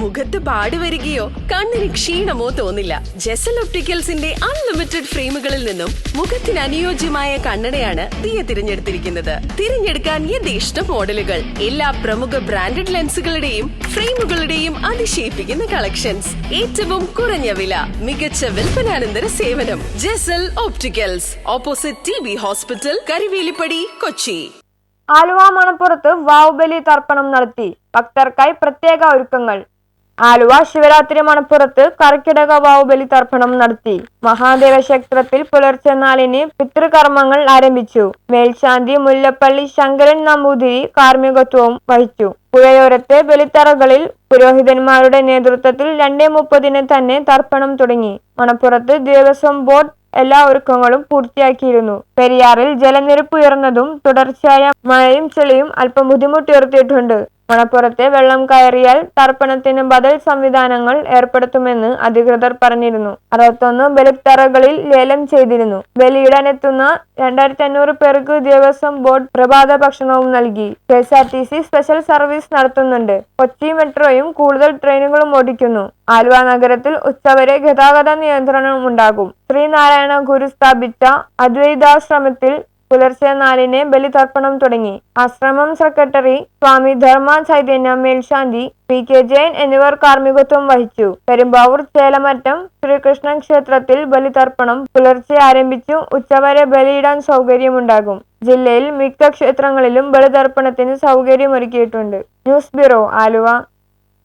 മുഖത്ത് പാടി വരികയോ കണ്ണിന് ക്ഷീണമോ തോന്നില്ല. ജെസൽ ഒപ്റ്റിക്കൽസിന്റെ അൺലിമിറ്റഡ് ഫ്രെയിമുകളിൽ നിന്നും മുഖത്തിന് അനുയോജ്യമായ കണ്ണടയാണ് ദിയ തിരഞ്ഞെടുത്തിരിക്കുന്നത്. തിരഞ്ഞെടുക്കാൻ യഥേഷ്ട മോഡലുകൾ. എല്ലാ പ്രമുഖ ബ്രാൻഡഡ് ലെൻസുകളുടെയും ഫ്രെയിമുകളുടെയും അതിശയിപ്പിക്കുന്ന കളക്ഷൻസ്. ഏറ്റവും കുറഞ്ഞ വില മികച്ച വിൽപ്പനാനന്തര സേവനം. Jesal opticals opposite T B hospital Karivelippady Kochi. Aluva മണപ്പുറത്ത് വാവുബലി തർപ്പണം നടത്തി. ഭക്തർക്കായി പ്രത്യേക ഒരുക്കങ്ങൾ. ആലുവ ശിവരാത്രി മണപ്പുറത്ത് കർക്കിടക വാവുബലി തർപ്പണം നടത്തി. മഹാദേവ ക്ഷേത്രത്തിൽ പുലർച്ചെ നാലിന് പിതൃകർമ്മങ്ങൾ ആരംഭിച്ചു. മേൽശാന്തി മുല്ലപ്പള്ളി ശങ്കരൻ നമ്പൂതിരി കാർമ്മികത്വവും വഹിച്ചു. പുഴയോരത്തെ ബലിത്തറകളിൽ പുരോഹിതന്മാരുടെ നേതൃത്വത്തിൽ രണ്ടേ മുപ്പതിന് തന്നെ തർപ്പണം തുടങ്ങി. മണപ്പുറത്ത് ദേവസ്വം ബോർഡ് എല്ലാ ഒരുക്കങ്ങളും പൂർത്തിയാക്കിയിരുന്നു. പെരിയാറിൽ ജലനിരപ്പ് ഉയർന്നതും തുടർച്ചയായ മഴയും ചെളിയും അല്പം ബുദ്ധിമുട്ടുയർത്തിയിട്ടുണ്ട് മണപ്പുറത്തെ വെള്ളം കയറിയാൽ തർപ്പണത്തിന് ബദൽ സംവിധാനങ്ങൾ ഏർപ്പെടുത്തുമെന്ന് അധികൃതർ പറഞ്ഞിരുന്നു. അറുപത്തൊന്ന് ബലിത്തറകളിൽ ലേലം ചെയ്തിരുന്നു. ബലിയിടാനെത്തുന്ന രണ്ടായിരത്തി അഞ്ഞൂറ് പേർക്ക് ദേവസ്വം ബോർഡ് പ്രഭാത ഭക്ഷണവും നൽകി. K S R T C special service നടത്തുന്നുണ്ട്. കൊച്ചി മെട്രോയും കൂടുതൽ ട്രെയിനുകളും ഓടിക്കുന്നു. ആലുവ നഗരത്തിൽ ഉച്ചവരെ ഗതാഗത നിയന്ത്രണം ഉണ്ടാകും ശ്രീനാരായണ ഗുരു സ്ഥാപിച്ച അദ്വൈതാശ്രമത്തിൽ പുലർച്ചെ നാലിന് ബലിതർപ്പണം തുടങ്ങി. ആശ്രമം സെക്രട്ടറി സ്വാമി ധർമ്മ ചൈതന്യ മേൽശാന്തി പി കെ ജയൻ എന്നിവർ കാർമ്മികത്വം വഹിച്ചു. പെരുമ്പാവൂർ ചേലമറ്റം ശ്രീകൃഷ്ണൻ ക്ഷേത്രത്തിൽ ബലിതർപ്പണം പുലർച്ചെ ആരംഭിച്ചു. ഉച്ചവരെ ബലിയിടാൻ സൗകര്യമുണ്ടാകും. ജില്ലയിൽ മിക്ക ക്ഷേത്രങ്ങളിലും ബലിതർപ്പണത്തിന് സൗകര്യമൊരുക്കിയിട്ടുണ്ട്. News bureau Aluva.